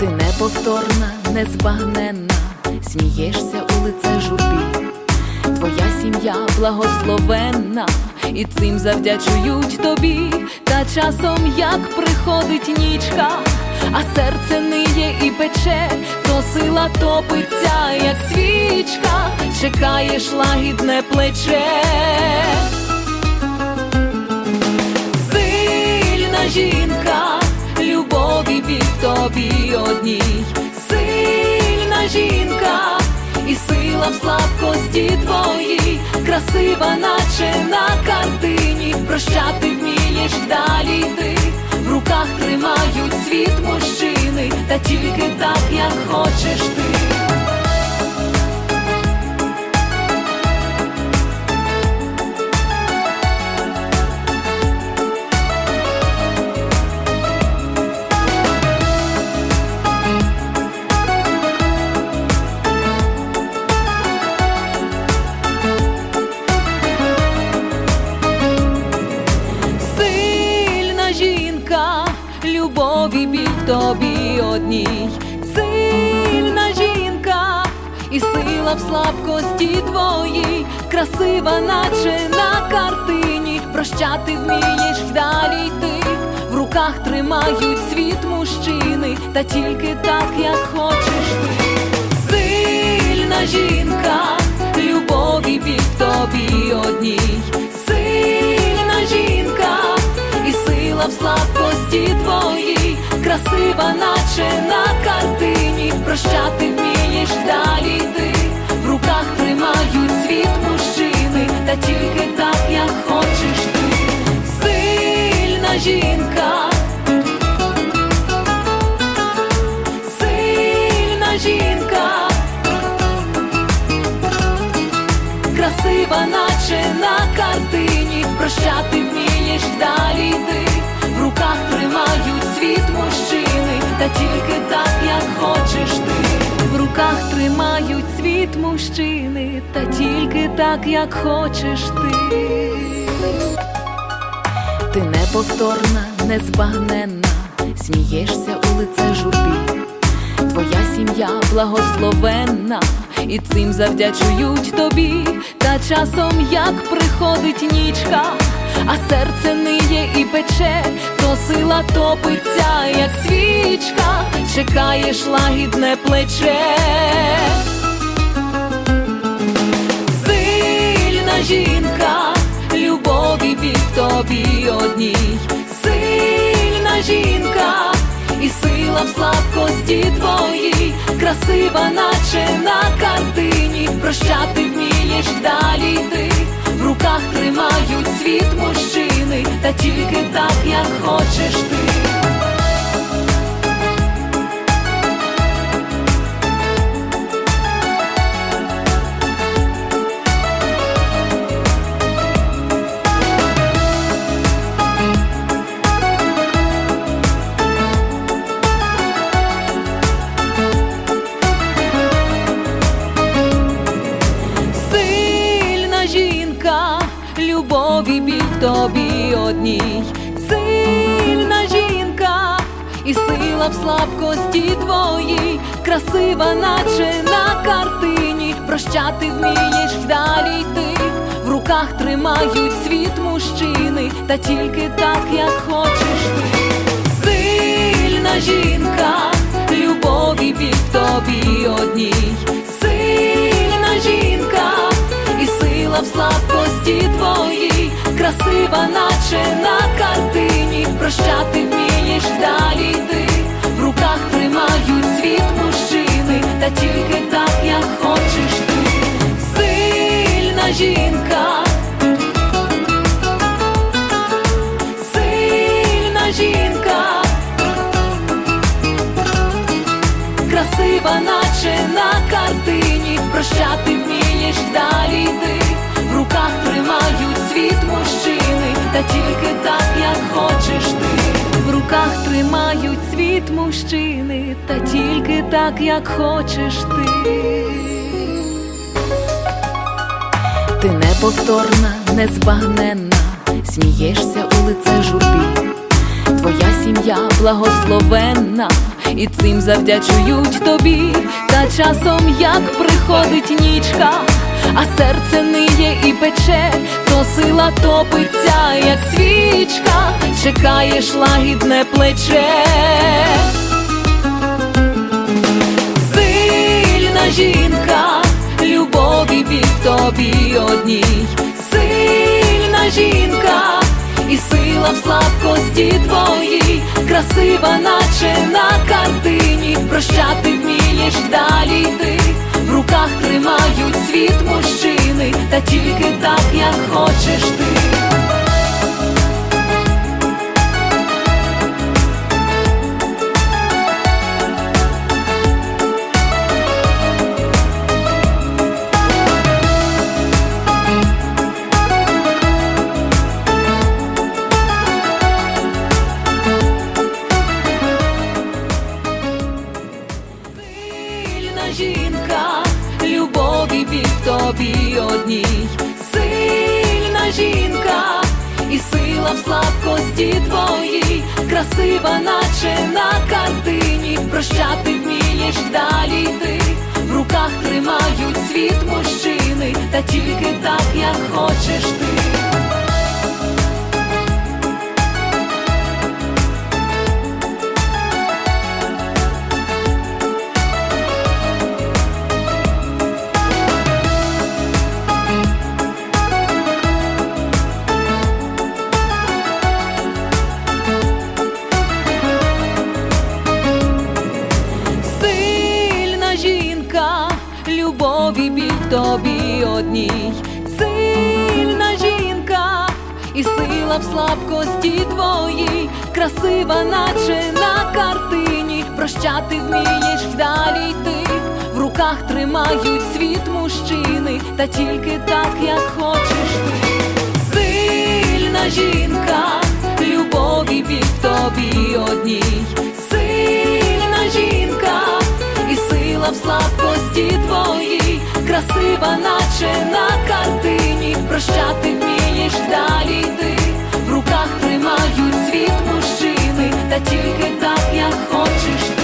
Ти неповторна, незбагненна, смієшся у лице журбі. Твоя сім'я благословенна, і цим завдячують тобі. Та часом як приходить нічка, а серце ниє і пече, то сила топиться, як свічка, чекаєш лагідне плече. Сильна жінка, тобі одній, сильна жінка, і сила в слабкості твоїй, красива, наче на картині, прощати вмієш далі ти, в руках тримають світ мужчини, та тільки так, як хочеш ти. Любові біль в тобі одній, сильна жінка, і сила в слабкості твоїй, красива, наче на картині, прощати вмієш далі йти, в руках тримають світ мужчини, та тільки так, як хочеш ти. Сильна жінка, любові біль в тобі одній, красива, наче на картині, прощати вмієш далі йти, в руках тримають світ мужчини, та тільки так, як хочеш ти, сильна жінка. Сильна жінка, красива, наче на картині, прощати вмієш далі йти, в руках тримають світ мужчини, та тільки так, як хочеш ти, в руках тримають світ мужчини, та тільки так, як хочеш ти. Ти неповторна, незбагненна, смієшся у лице журбі. Твоя сім'я благословенна, і цим завдячують тобі. Та часом як приходить нічка, а серце ниє і пече, то сила топиться, як свічка, чекаєш лагідне плече. Сильна жінка, любові біль тобі одній, сильна жінка, і сила в слабкості твоїй, красива, наче на картині, прощати вмієш далі йти, в руках тримають світ мужчини, та тільки так, як хочеш ти. Одній, сильна жінка, і сила в слабкості твоїй, красива, наче на картині, прощати вмієш далі йти, в руках тримають світ мужчини, та тільки так, як хочеш ти. Сильна жінка, красива, наче на картині, прощати вмієш далі йти, в руках тримають світ мужчини, та тільки так, як хочеш ти, сильна жінка. Сильна жінка, красива, наче на картині, прощати вмієш далі йти, руках тримають світ мужчини, та тільки так, як хочеш ти, в руках тримають світ мужчини, та тільки так, як хочеш ти. Ти неповторна, незбагненна, смієшся у лице журбі. Твоя сім'я благословенна, і цим завдячують тобі. Та часом як приходить нічка, а серце ниє і пече, то сила топиться, як свічка, чекаєш лагідне плече. Сильна жінка, любові бік тобі одній, сильна жінка, і сила в слабкості твоїй, красива, наче на картині, прощати вмієш далі йти, в руках тримають світ мужчини, та тільки так, як хочеш ти. В слабкості твоїй, красива, наче на картині, прощати вмієш далі ти, в руках тримають світ мужчини, та тільки так, як хочеш ти. Тобі сильна жінка, і сила в слабкості твоїй, красива, наче на картині, прощати вмієш далі йти, в руках тримають світ мужчини, та тільки так, як хочеш ти. Сильна жінка, любові бік тобі одній, сильна жінка, і сила в слабкості твоїй, красива, наче на картині, прощати вмієш далі йди, в руках тримають світ мужчини, та тільки так як хочеш.